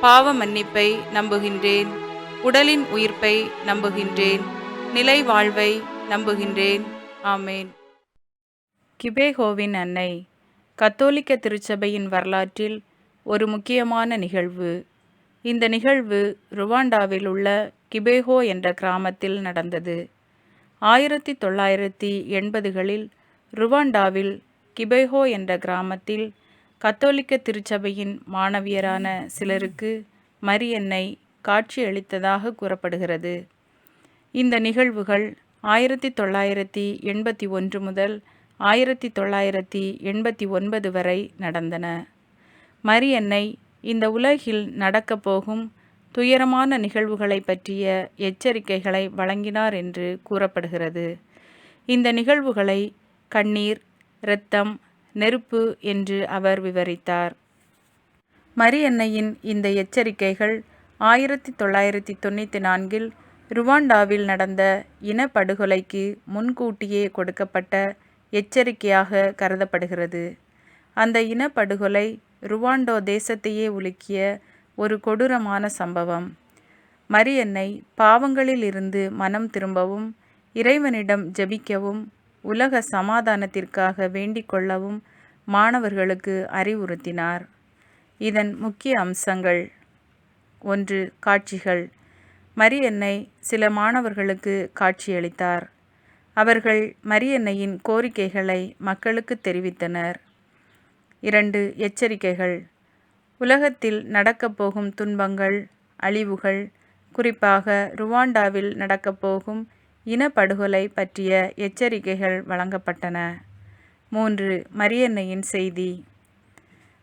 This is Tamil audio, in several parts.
பாவ மன்னிப்பை நம்புகின்றேன். உடலின் உயிர்ப்பை நம்புகின்றேன். நிலை வாழ்வை நம்புகின்றேன். ஆமேன். கிபேகோவின் அன்னை கத்தோலிக்க திருச்சபையின் வரலாற்றில் ஒரு முக்கியமான நிகழ்வு. இந்த நிகழ்வு ருவாண்டாவில் உள்ள கிபேகோ என்ற கிராமத்தில் நடந்தது. ஆயிரத்தி தொள்ளாயிரத்தி எண்பதுகளில் ருவாண்டாவில் கிபேகோ என்ற கிராமத்தில் கத்தோலிக்க திருச்சபையின் மாணவியரான சிலருக்கு மரியன்னை காட்சியளித்ததாக கூறப்படுகிறது. இந்த நிகழ்வுகள் ஆயிரத்தி தொள்ளாயிரத்தி எண்பத்தி ஒன்று முதல் ஆயிரத்தி தொள்ளாயிரத்தி எண்பத்தி ஒன்பது வரை நடந்தன. மரியன்னை இந்த உலகில் நடக்கப் போகும் துயரமான நிகழ்வுகளை பற்றிய எச்சரிக்கைகளை வழங்கினார் என்று கூறப்படுகிறது. இந்த நிகழ்வுகளை கண்ணீர் இரத்தம் நெருப்பு என்று அவர் விவரித்தார். மரியன்னையின் இந்த எச்சரிக்கைகள் ஆயிரத்தி தொள்ளாயிரத்தி தொண்ணூற்றி நான்கில் ருவாண்டாவில் நடந்த இனப்படுகொலைக்கு முன்கூட்டியே கொடுக்கப்பட்ட எச்சரிக்கையாக கருதப்படுகிறது. அந்த இனப்படுகொலை ருவாண்டோ தேசத்தையே உலுக்கிய ஒரு கொடூரமான சம்பவம். மரியன்னை பாவங்களில் இருந்து மனம் திரும்பவும் இறைவனிடம் ஜெபிக்கவும் உலக சமாதானத்திற்காக வேண்டிக் கொள்ளவும் மாணவர்களுக்கு அறிவுறுத்தினார். இதன் முக்கிய அம்சங்கள். ஒன்று காட்சிகள். மரியன்னை சில மாணவர்களுக்கு காட்சியளித்தார். அவர்கள் மரியன்னையின் கோரிக்கைகளை மக்களுக்கு தெரிவித்தனர். இரண்டு எச்சரிக்கைகள். உலகத்தில் நடக்கப் போகும் துன்பங்கள் அழிவுகள் குறிப்பாக ருவாண்டாவில் நடக்கப் போகும் இனப்படுகொலை பற்றிய எச்சரிக்கைகள் வழங்கப்பட்டன. மூன்று மரியன்னையின் செய்தி.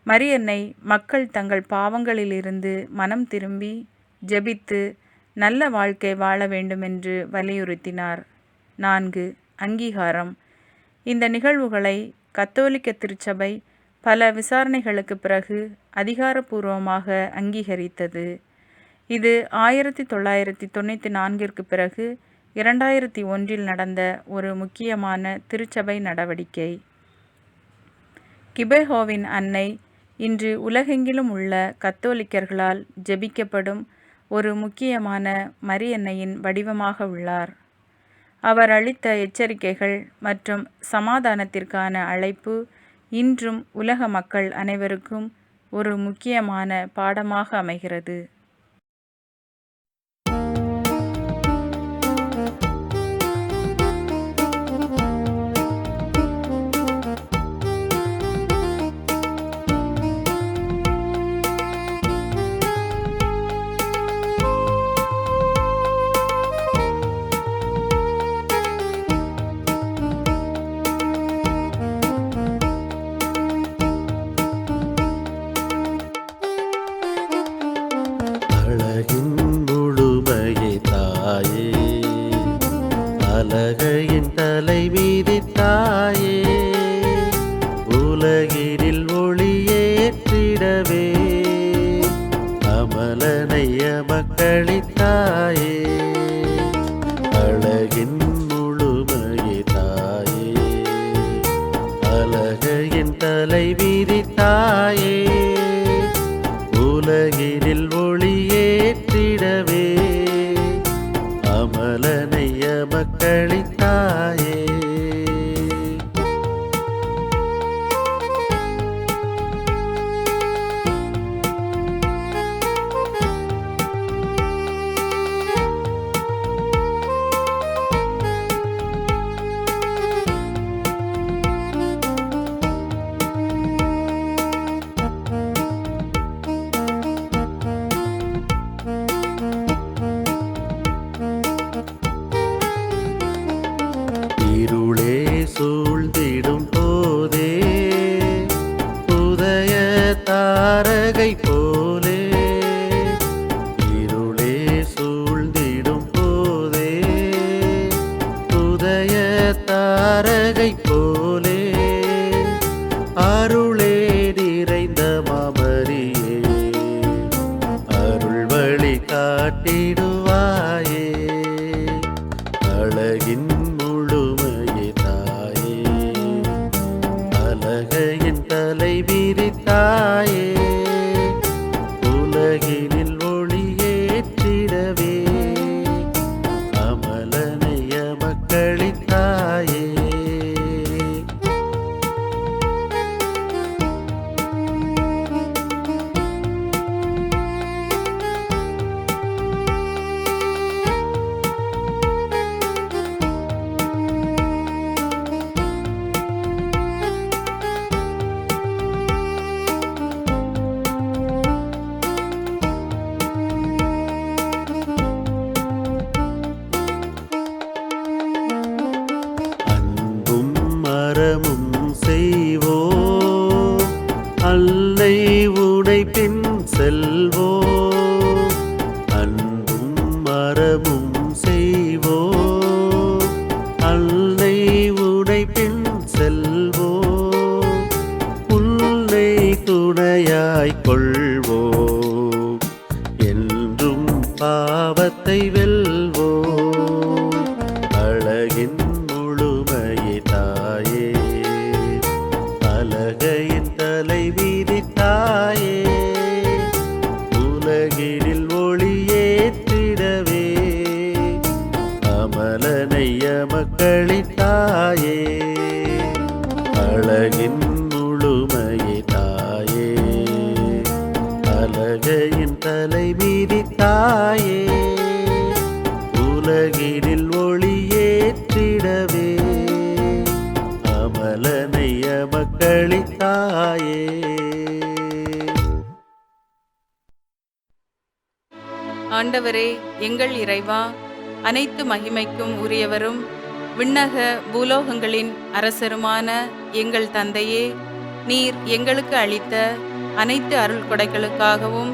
மரியன்னை மக்கள் தங்கள் பாவங்களிலிருந்து மனம் திரும்பி ஜெபித்து நல்ல வாழ்க்கை வாழ வேண்டுமென்று வலியுறுத்தினார். நான்கு அங்கீகாரம். இந்த நிகழ்வுகளை கத்தோலிக்க திருச்சபை பல விசாரணைகளுக்கு பிறகு அதிகாரப்பூர்வமாக அங்கீகரித்தது. இது ஆயிரத்தி தொள்ளாயிரத்தி தொண்ணூற்றி நான்கிற்கு பிறகு இரண்டாயிரத்தி ஒன்றில் நடந்த ஒரு முக்கியமான திருச்சபை நடவடிக்கை. கிபேஹோவின் அன்னை இன்று உலகெங்கிலும் உள்ள கத்தோலிக்கர்களால் ஜெபிக்கப்படும் ஒரு முக்கியமான மரியன்னையின் வடிவமாக உள்ளார். அவர் அளித்த எச்சரிக்கைகள் மற்றும் சமாதானத்திற்கான அழைப்பு இன்றும் உலக மக்கள் அனைவருக்கும் ஒரு முக்கியமான பாடமாக அமைகிறது. தாயே விரித்தாயே உலகினில் ஒளியேற்றிடவே அமலனைய மக்களின் தாரகை போ மரமும் செய்வோ? அல்லை உடை பின் செல்வோ? அன்பும் மரமும் செய்வோ? அல்லை உடை பின் செல்வோ? உன்னை துணையாய் கொள்வோ? என்றும் பாவத்தை வெல்ல அழகின் முழுமையே தாயே. அழகையின் தலை விரித்தாயே உலகினில் ஒளியேற்றிடவே அமலனைய மக்களித்தாயே ஆண்டவரே எங்கள் இறைவா அனைத்து மகிமைக்கும் உரியவரும் விண்ணக பூலோகங்களின் அரசருமான எங்கள் தந்தையே நீர் எங்களுக்கு அளித்த அனைத்து அருள் கொடைகளுக்காகவும்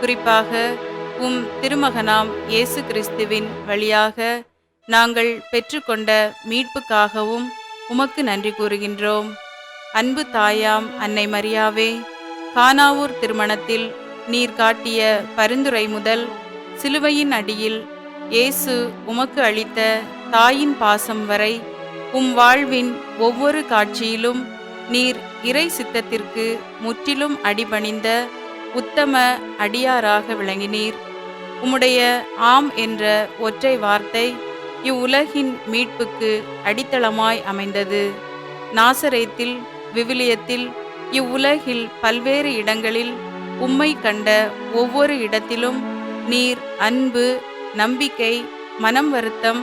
குறிப்பாக உம் திருமகனாம் இயேசு கிறிஸ்துவின் வழியாக நாங்கள் பெற்றுக்கொண்ட மீட்புக்காகவும் உமக்கு நன்றி கூறுகின்றோம். அன்பு தாயாம் அன்னை மரியாவே கானாவூர் திருமணத்தில் நீர் காட்டிய பரிந்துரை முதல் சிலுவையின் அடியில் இயேசு உமக்கு அளித்த தாயின் பாசம் வரை உம் வாழ்வின் ஒவ்வொரு காட்சியிலும் நீர் இறை சித்தத்திற்கு முற்றிலும் அடிபணிந்த உத்தம அடியாராக விளங்கினீர். உம்முடைய ஆம் என்ற ஒற்றை வார்த்தை இவ்வுலகின் மீட்புக்கு அடித்தளமாய் அமைந்தது. நாசரேத்தில் விவிலியத்தில் இவ்வுலகில் பல்வேறு இடங்களில் உம்மை கண்ட ஒவ்வொரு இடத்திலும் நீர் அன்பு நம்பிக்கை மனம் வருத்தம்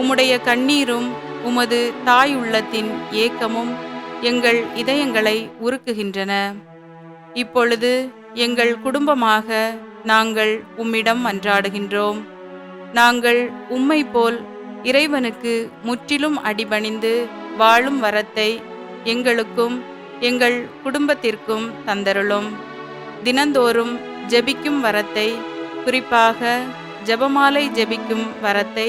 உம்முடைய கண்ணீரும் உமது தாய் உள்ளத்தின் ஏக்கமும் எங்கள் இதயங்களை உருக்குகின்றன. இப்பொழுது எங்கள் குடும்பமாக நாங்கள் உம்மிடம் மன்றாடுகின்றோம் நாங்கள் உம்மை போல் இறைவனுக்கு முற்றிலும் அடிபணிந்து வாழும் வரத்தை எங்களுக்கும் எங்கள் குடும்பத்திற்கும் தந்தருளும். தினந்தோறும் ஜெபிக்கும் வரத்தை குறிப்பாக ஜெபமாலை ஜெபிக்கும் வரத்தை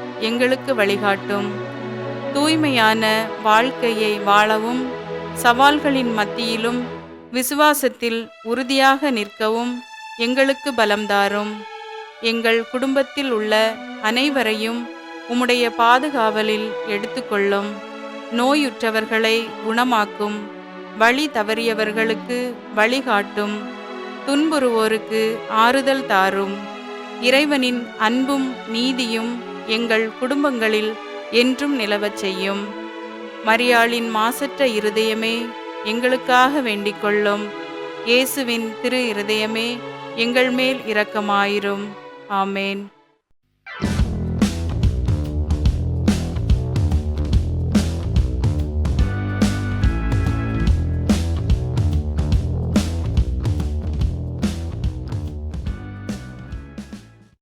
எங்களுக்கு வழிகாட்டும். தூய்மையான வாழ்க்கையை வாழவும் சவால்களின் மத்தியிலும் விசுவாசத்தில் உறுதியாக நிற்கவும் எங்களுக்கு பலம் தாரும். எங்கள் குடும்பத்தில் உள்ள அனைவரையும் உம்முடைய பாதுகாவலில் எடுத்துக்கொள்ளும். நோயுற்றவர்களை குணமாக்கும். வழி தவறியவர்களுக்கு வழிகாட்டும். துன்புறுவோருக்கு ஆறுதல் தாரும். இறைவனின் அன்பும் நீதியும் எங்கள் குடும்பங்களில் என்றும் நிலவச் செய்யும். மரியாளின் மாசற்ற இருதயமே எங்களுக்காக வேண்டிக் கொள்ளும் இயேசுவின் திரு இருதயமே எங்கள் மேல் இரக்கமாயிரும். ஆமேன்.